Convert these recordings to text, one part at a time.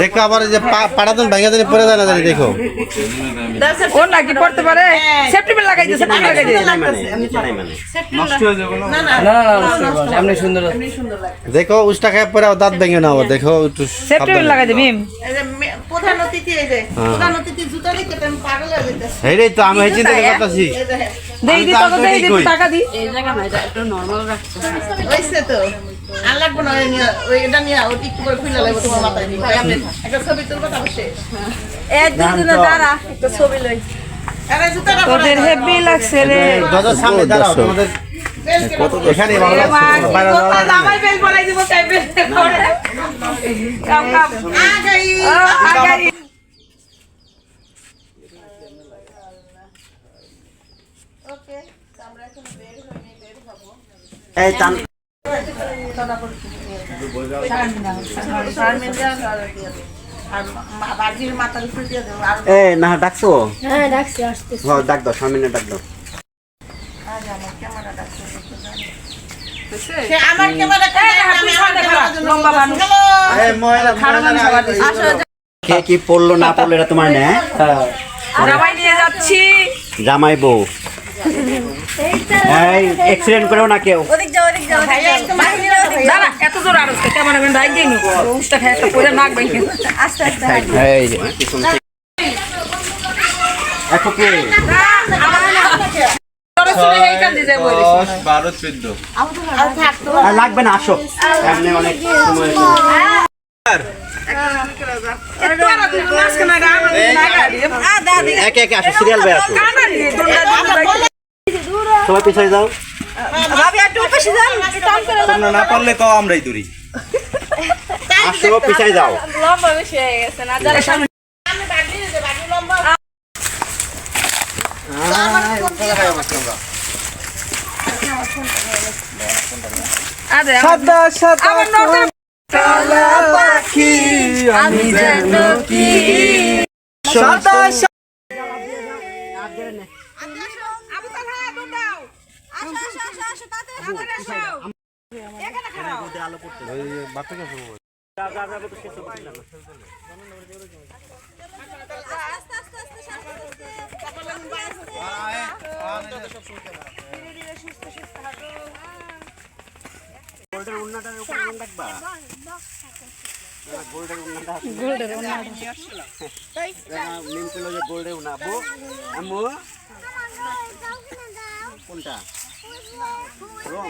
দেখো আবার যে পাড়াতন ভাঙা জানি পড়ে যায় না জানি দেখো। ও নাকি পড়তে পারে? সেপ্টেম্বর লাগাই দিয়ে সেপ্টেম্বর লাগাই দিয়ে সামনে সুন্দর দেখো উষ্টা খায় পরে দাঁত ভেঙে নাও দেখো একটু। লাগাই দিবি এই যে মে- প্রধান অতিথি এই যে প্রধান অতিথি জুতা রেখে তো আমি পাগল হয়ে যেতেছি। এই রে তো আমি এই চিন্তা করতেছি। এই যে দেই আমি দি তো তো আসলে দেই দি কই? টাকা দি। তো। আর লাগবো না ওই এটা নিয়ে ওই টিকটু করে খুলে লাগবে তোমার মাথায় নিয়ে। একটা ছবি তুলবো তারপর শেষ। এক দুদিনে দাঁড়া একটা ছবি লই। আরে জুতাটা পরা তোদের হেভি লাগছে রে। যত সামনে দাঁড়াও তোমাদের এখানে ভালো বাইরে যাওয়া আমার বেল বলাই দিব কাই কাম কাম আগাই ও, আগাই ওকে তো আমরা এখন বের হইনি বের হব এই টান শারমিন দেওয়া আর দিয়ে দেবো। আর মা- বাজির মাথার উপরে দিয়ে আর এ না ডাকছো? হ্যাঁ ডাকছি আসতেছি। হ্যাঁ ডাক দাও সামনে ডাক দাও। আজ আমার ক্যামেরা ডাকছে সে আমার ক্যামেরা আমি আমার লম্বা মানুষ। হ্যালো। এই ময়লা ময়লা কে কি পড়ল না পড়ল এটা তোমার না জামাই নিয়ে যাচ্ছি। জামাই বউ। এই অ্যাক্সিডেন্ট করেও না কেউ? দাঁড়া এত জোর আরও ক্যামেরাম্যান দিই নি খায় একটা পরে নাক বাইকে আস্তে আস্তে এই যে। এখন কে? তোরে শুনে এইখান দিয়ে যাব রে বারো চোদ্দ। আর থাকতো আর লাগবে না আসো। এমনি অনেক সময় একে একে আসো সিরিয়াল বাই আসো। সবাই পিছনে যাও। তোমরা না পারলে কও আমরাই দূরি। আসো পিছনে যাও। লম্বা বেশি হয়ে গেছে না যারা সামনে আমি বাড়ি দিয়ে দেবো বাড়ি লম্বা সাদা সাদা পাখি আমি যেন কি? সাদা গোল্ডের উন্নাটার উপরে মন রাখবা গোল্ডের উন্নাটা গোল্ডের ওনার নিম ছিল যে গোল্ডের উন্না আম্মু কোনটা রং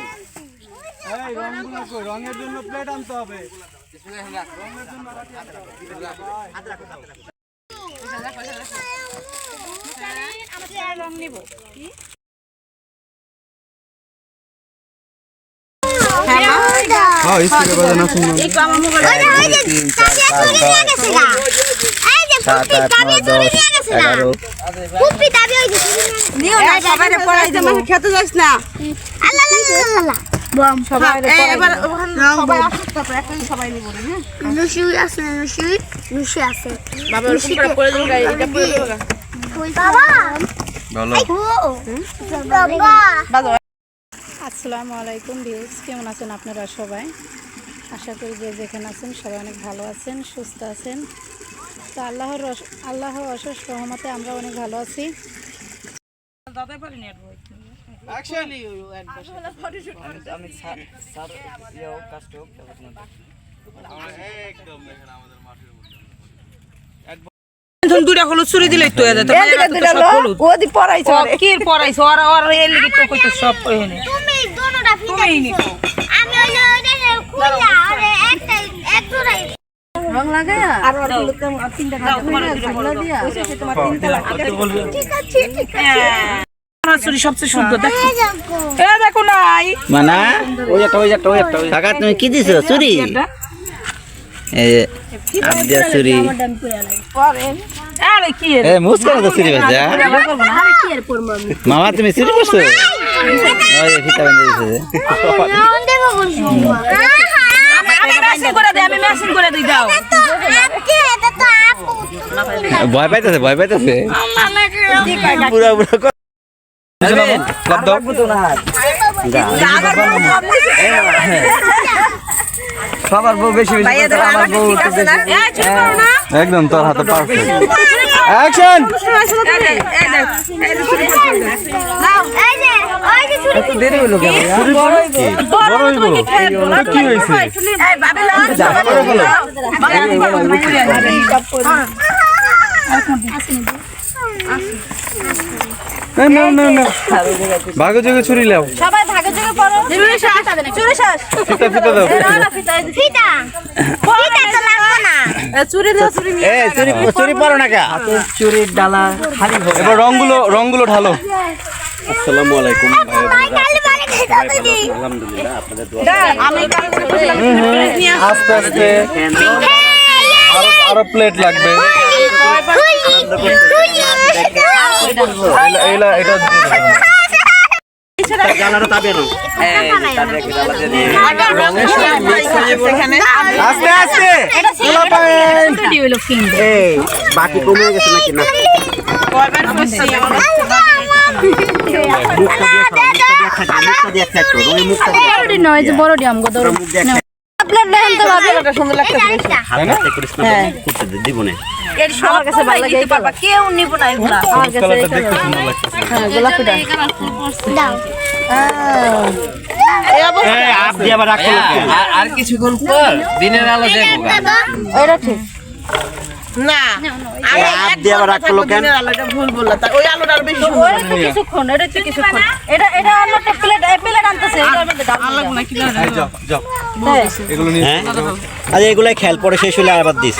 এই রংগুলো কই? রঙের জন্য প্লেট আনতে হবে। হ্যাঁ স্পিকার বাজানো শুনুন সাত আট নয় দশ এগারো নিও না সবাইরে পড়াই দেব খেতে যাস না সবাইরে না? আসসালামু আলাইকুম ভিউজ কেমন আছেন আপনারা সবাই? আশা করি যে যেখানে আছেন সবাই অনেক ভালো আছেন সুস্থ আছেন। তো আল্লাহর আল্লাহর অশেষ রহমতে আমরা অনেক ভালো আছি। দাদাই পারিনি আর বই এখন দুইটা হলুদ চুরি দিলেই তো এদের ওদি পড়াইছো ও কি পড়াইছো আর আর এর লাগি তো কইতে সব কইনে তুমি দোনোটা ফিতা নি। দিছো। আমি ওই ওইটা যে আরে একটা এক জোড়াই। ঠিক আছে ঠিক আছে সবচেয়ে শুদ্ধ দেখো এ দেখো নাই মানা ওই একটা ওই একটা ওই একটা কাকা তুমি কি দিছো চুরি এই আবদিয়া চুরি আরে কি এ মুস্কান তো চুরি বাজা মামা তুমি চুরি করছ ওই ফিতা বান্ধে দিছে মেশিন করে দেই আমি মেশিন করে দিই দাও ভয় পাইতেছে ভয় পাইতেছে পুরা পুরা সবার বউ বেশি বেশি আমার বউ একদম তোর হাতে পারফেক্ট অ্যাকশন দেরি হলো কেন? ভাগে যোগে ছুরি লাও। সবাই ভাগে যোগে পড়ো। চুরি চুরি শেষ ফিতা ফিতা দাও ফিতা। ফিতা। তো লাগবে না। চুরি দাও চুরি এ চুরি চুরি পড়ো না কে? চুরির ডালা খালি হবে এবার রংগুলো রংগুলো ঢালো। আসসালামু আলাইকুম ভাই আলহামদুলিল্লাহ আপনাদের দোয়া আস্তে আস্তে। আরও আরও প্লেট লাগবে। এটা বাকি কমে গেছে নাকি না? কেউ নিব না? আর- আর কিছুক্ষণ পর দিনের আলো দেখব এটা ঠিক না। কেন? ভুল ওই আলোটা আরও বেশি সুন্দর। ওটা কিছুক্ষণ এটা তো কিছুক্ষণ। এটা এটা অন্য একটা প্লেট প্লেট আনতেছে এটার মধ্যে দাও এই যাও যাও। এগুলো নিয়ে আরে এগুলাই খেল পরে শেষ হলে আবার দিস।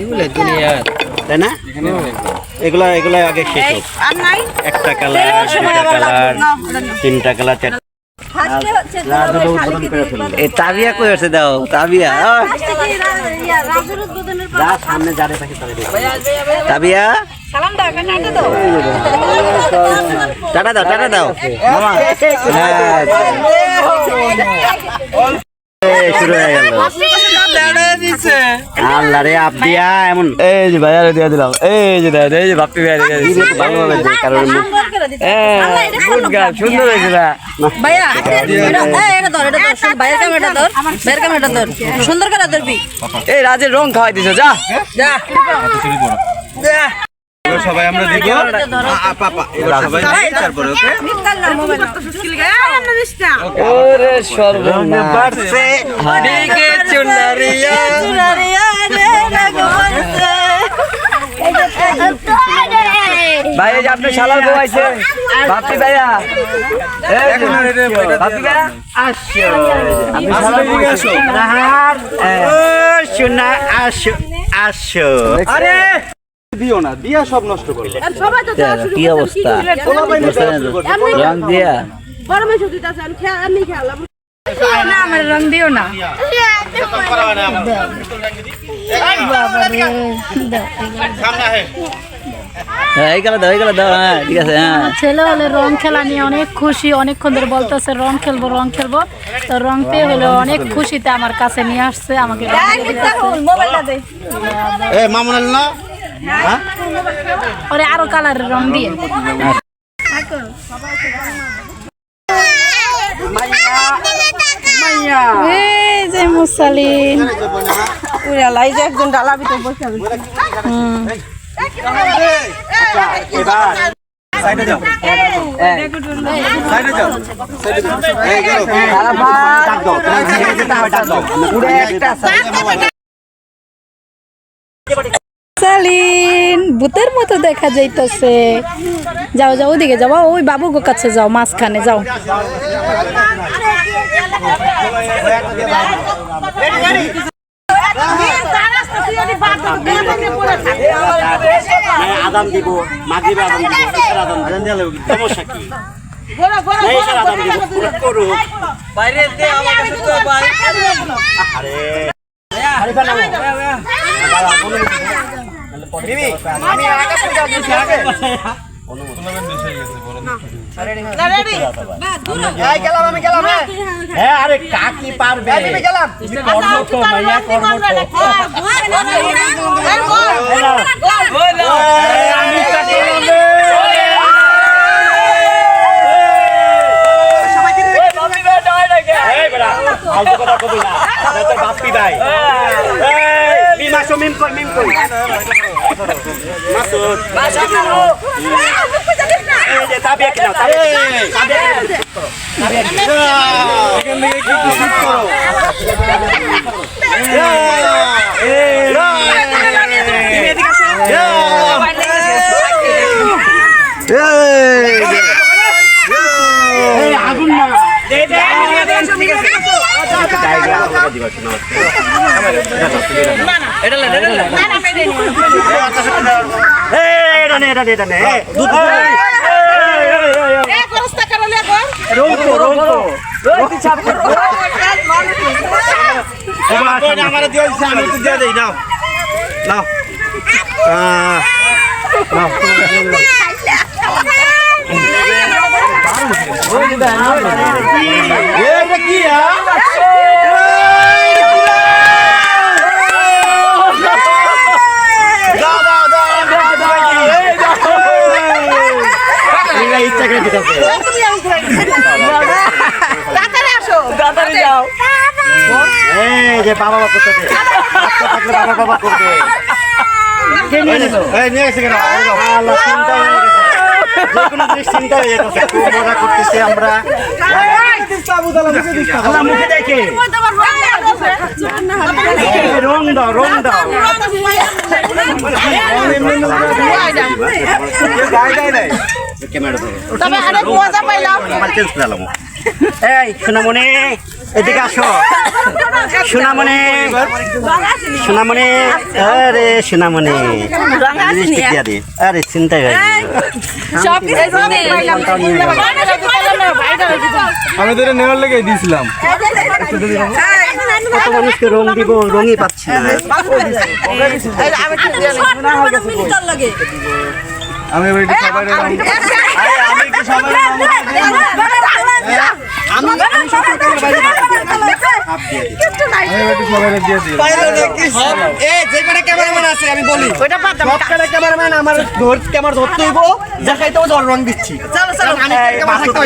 এগুলো দুনিয়া তাই না? এগুলা এগুলা আগে শেষ হোক। একটা কালার তিনটা কালার তাবিয়া কই আছে দাও তাবিয়া ইয়া সামনে যারে থাকে তাবিয়া টাটা দাও টাটা দাও মামা শুরু হয়ে গেল আল্লাহ রে আপ দিয়া এমন এই যে ভাইয়া দিয়ে দিলাম এই যে দাও এই যে বাপ্পি ভাইয়া দিয়ে দিলাম ভালোভাবে দে কারণ গুড গান সুন্দর হয়েছে না ভাইয়া এটা ধর এটা ধর শুধু ক্যামেরাটা ধর বাইরের ক্যামেরাটা ধর সুন্দর করে ধরবি এই রাজের রং খাওয়াই দিছো যা যা এবার সবাই আমরা দিব। এবার সবাই তারপরে ওকে? ওরে সর্বনাশ। বাড়ছে দিকে চুনারিয়া। ভাই এই যে আপনি শালার বউ আইছে। বাপ্পি ভাইয়া। এই যে, এখন আর এটা- এটা ভাইয়া। আসো। আপনি শালার বউ এদিকে আইছে। আসো। রাহার। ও সোনা আসো আসো। আরে! দিও না দিয়া সব নষ্ট কি অবস্থা? রং দিয়া। না আমার রং দিও না হ্যাঁ দাও হ্যাঁ ঠিক আছে হ্যাঁ। ছেলে হলে রং খেলা নিয়ে অনেক খুশি অনেকক্ষণ ধরে বলতেছে রং খেলব রং খেলব। তো রং পেয়ে হলে অনেক খুশিতে আমার কাছে নিয়ে আসছে আমাকে ওরে আরও কালারের রং দিয়ে একজন ডালা ভিতর বসে সাইডে যাও সাইডে যাও সাইডে যাও এই গেল ডাক দাও তোমার যেতে হবে ডাক দাও পুরো একটা সালিন ভূতের মতো দেখা যাইতেছে। যাও যাও ওদিকে যাও ওই বাবু গো কাছে যাও মাঝখানে যাও। আদাম দিব মাগরিবে আদাম দিব আদাম দিব। সমস্যা কি? না, এসার আদাম দিব পুরো করুক। বাইরে দে আমাকে শুধু বাইরে আরে। আরে কাকি পারবে গেলাম আলতো কথা কবি না বাপ্পি ভাই মিম কর মিম কর কর মাসুদ এই যে তাবিয়া কিনা তাবিয়া তাবিয়া এখান থেকে কি কি শুট করো এই আগুন না দে দে ডায়গ্রাম করে দিবা শোনা এই এটা নে এটা নে এটা নে দুধ এক রাস্তা করলে কর রঙ্কো রঙ্কো আমার দিয়ে আমি তো দিয়ে দেই নাও। নাও। নাও। এটা কি যে বাবা বাবা করতেছে থাকলে বাবা বাবা নিয়ে আল্লাহ চিন্তা হয়ে করতেছি আমরা আল্লাহ মুখে দেখে। রং দাও রং দাও। করে আলাম। এই সোনামণি এদিকে আসো। সোনামণি সোনামণি আরে সোনামণি আরে চিন্তা হয়ে আমি তো নেওয়ার লেগে দিয়েছিলাম কত মানুষকে রং দিব রঙই পাচ্ছি না আমি আমি একটু সবাই আমি আমি এবার একটু সবাই দিয়ে দিই ওইটা বাদ দাও সবখানে ক্যামেরাম্যান আমার ধর ক্যামেরা ধরতে হইব দেখাইতে জল রং দিচ্ছি চলো চলো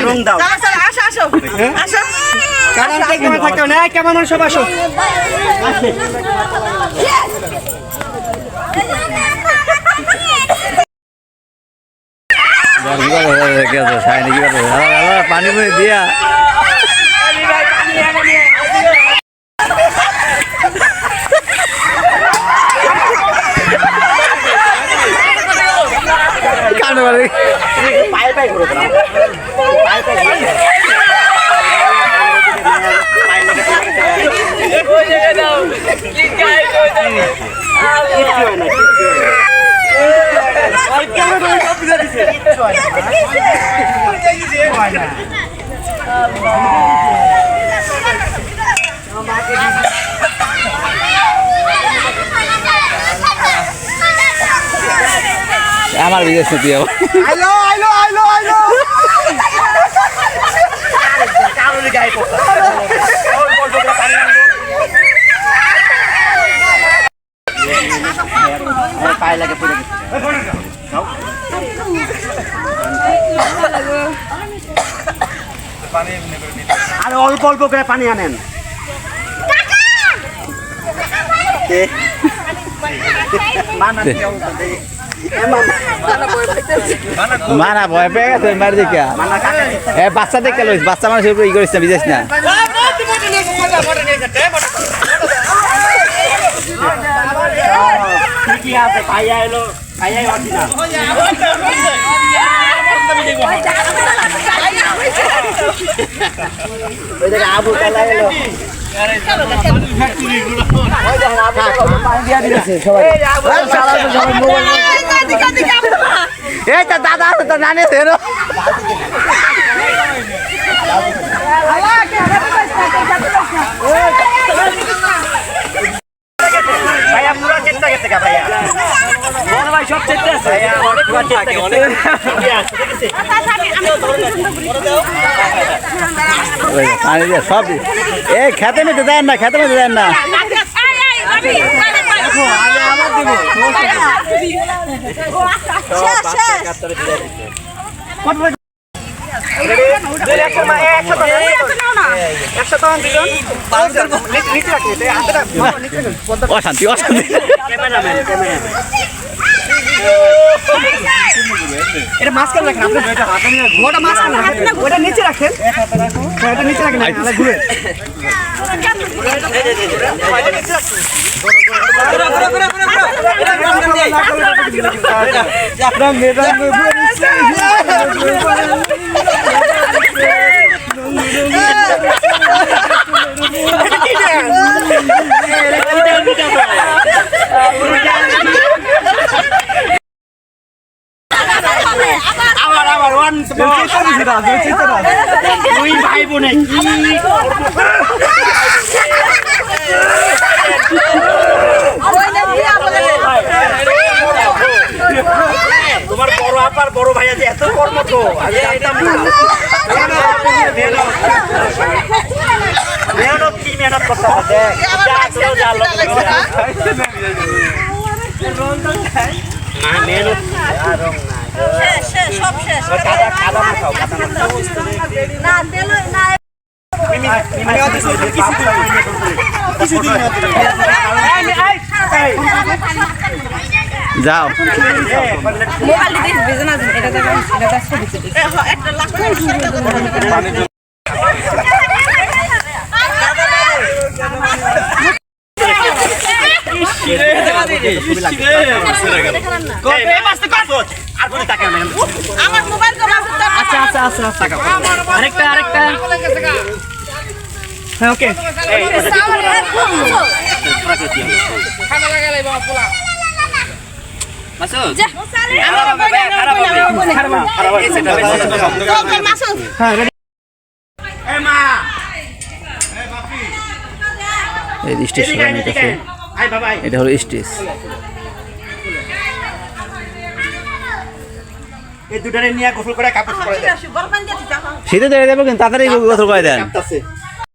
রং দাও চলো চলো আসো আসো আসো কারণ ক্যামেরা থাকতে না ক্যামেরাম্যান সব আসো পানি পরে দিয়া। কান্ড করে পায়ে পায়ে ঘুরে দাও পায়ে পায়ে ঘুরে কিচ্ছু হয় না কিচ্ছু হয় না বিদেশ স্মৃতি হবে আইলো আইলো আইলো আইলো পায়ে লাগে পড়ে গেছে আর অল্প অল্প করে পানি আনেন কে? মানা মানা। ভয় পেয়ে গেছে মারি দেখা? এ বাচ্চা দেখে লইস বাচ্চা মানুষের উপরে ই করিস না বিদেশ না আবু কালা এলো এই তো দাদা আছে তো নানি ধরো। ভাইয়া পুরো চেষ্টা গেছে গা ভাইয়া। বড় ভাই সব চেষ্টা আছে। ভাইয়া আমার চেষ্টা গেছে ঠিকই আছে, ঠিক আছে? পানি দিয়ে সব দি- খেতে মেতে দেন না খেতে মেতে দেন না। অশান্তি অশান্তি। এটা মাঝখানে রাখেন আপনি? ওটা মাঝখানে রাখেন? ওটা নিচে রাখেন। নিচে রাখেন ঘুরে। আবার আবার ওয়ান দুই ভাই বোনে কি তোমার বড় আপার বড় ভাই আছে এত কর্মঠ আমি জানতাম না। মেহনত কি মেহনত করতে হবে? যা যা না মেহনত সব শেষ। না তেল না যাও। আচ্ছা আচ্ছা আচ্ছা আরেকটা আরেকটা। হ্যাঁ ওকে এটা হলো স্টেজ। এই দুটারে নিয়ে গোসল করে কাপড় পরে দেয় শীতে দেওয়া যাবে কিন্তু তাড়াতাড়ি গোসল করে দেন।